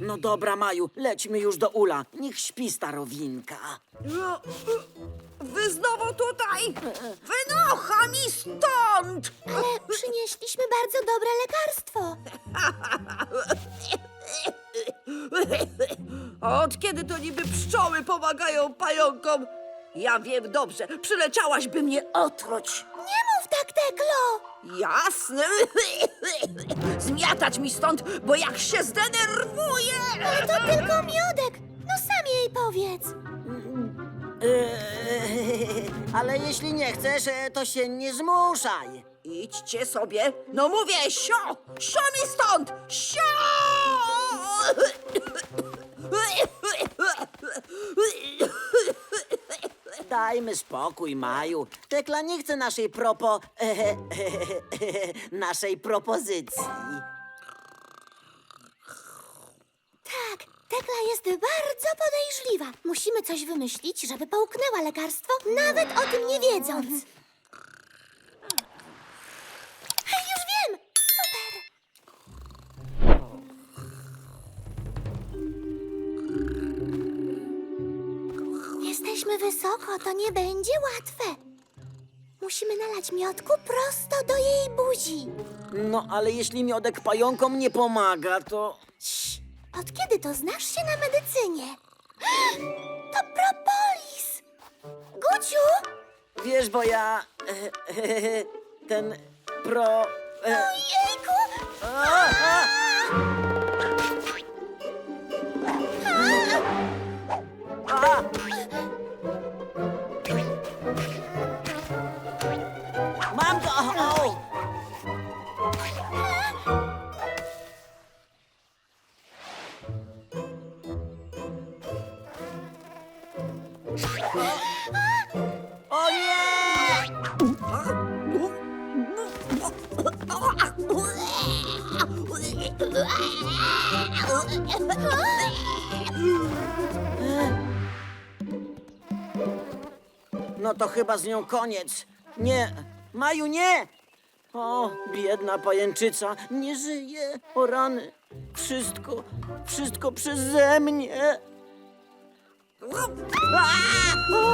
No dobra, Maju, lećmy już do Ula. Niech śpi starowinka. Wy znowu tutaj? Wynocha mi stąd! Ale przynieśliśmy bardzo dobre lekarstwo. Od kiedy to niby pszczoły pomagają pająkom? Ja wiem dobrze, przyleciałaś, by mnie otruć. Nie tak, Teklo! Jasne. Zmiatać mi stąd, bo jak się zdenerwuję... To tylko miodek. No sam jej powiedz. Eee, ale jeśli nie chcesz, e, to się nie zmuszaj. Idźcie sobie. No mówię, sio! Sio mi stąd! Sio! Dajmy spokój, Maju. Tekla nie chce naszej propo... naszej propozycji. Tak, Tekla jest bardzo podejrzliwa. Musimy coś wymyślić, żeby połknęła lekarstwo, nawet o tym nie wiedząc. Jesteśmy wysoko, to nie będzie łatwe. Musimy nalać miodku prosto do jej buzi. No, ale jeśli miodek pająkom nie pomaga, to... Cii, od kiedy to znasz się na medycynie? To propolis! Guciu! Wiesz, bo ja... ten pro... e, Ojejku! a, a. o nie! No to chyba z nią koniec. Nie, Maju, nie! O, biedna pajęczyca, nie żyje. O rany, wszystko, wszystko przeze mnie. A! O! A!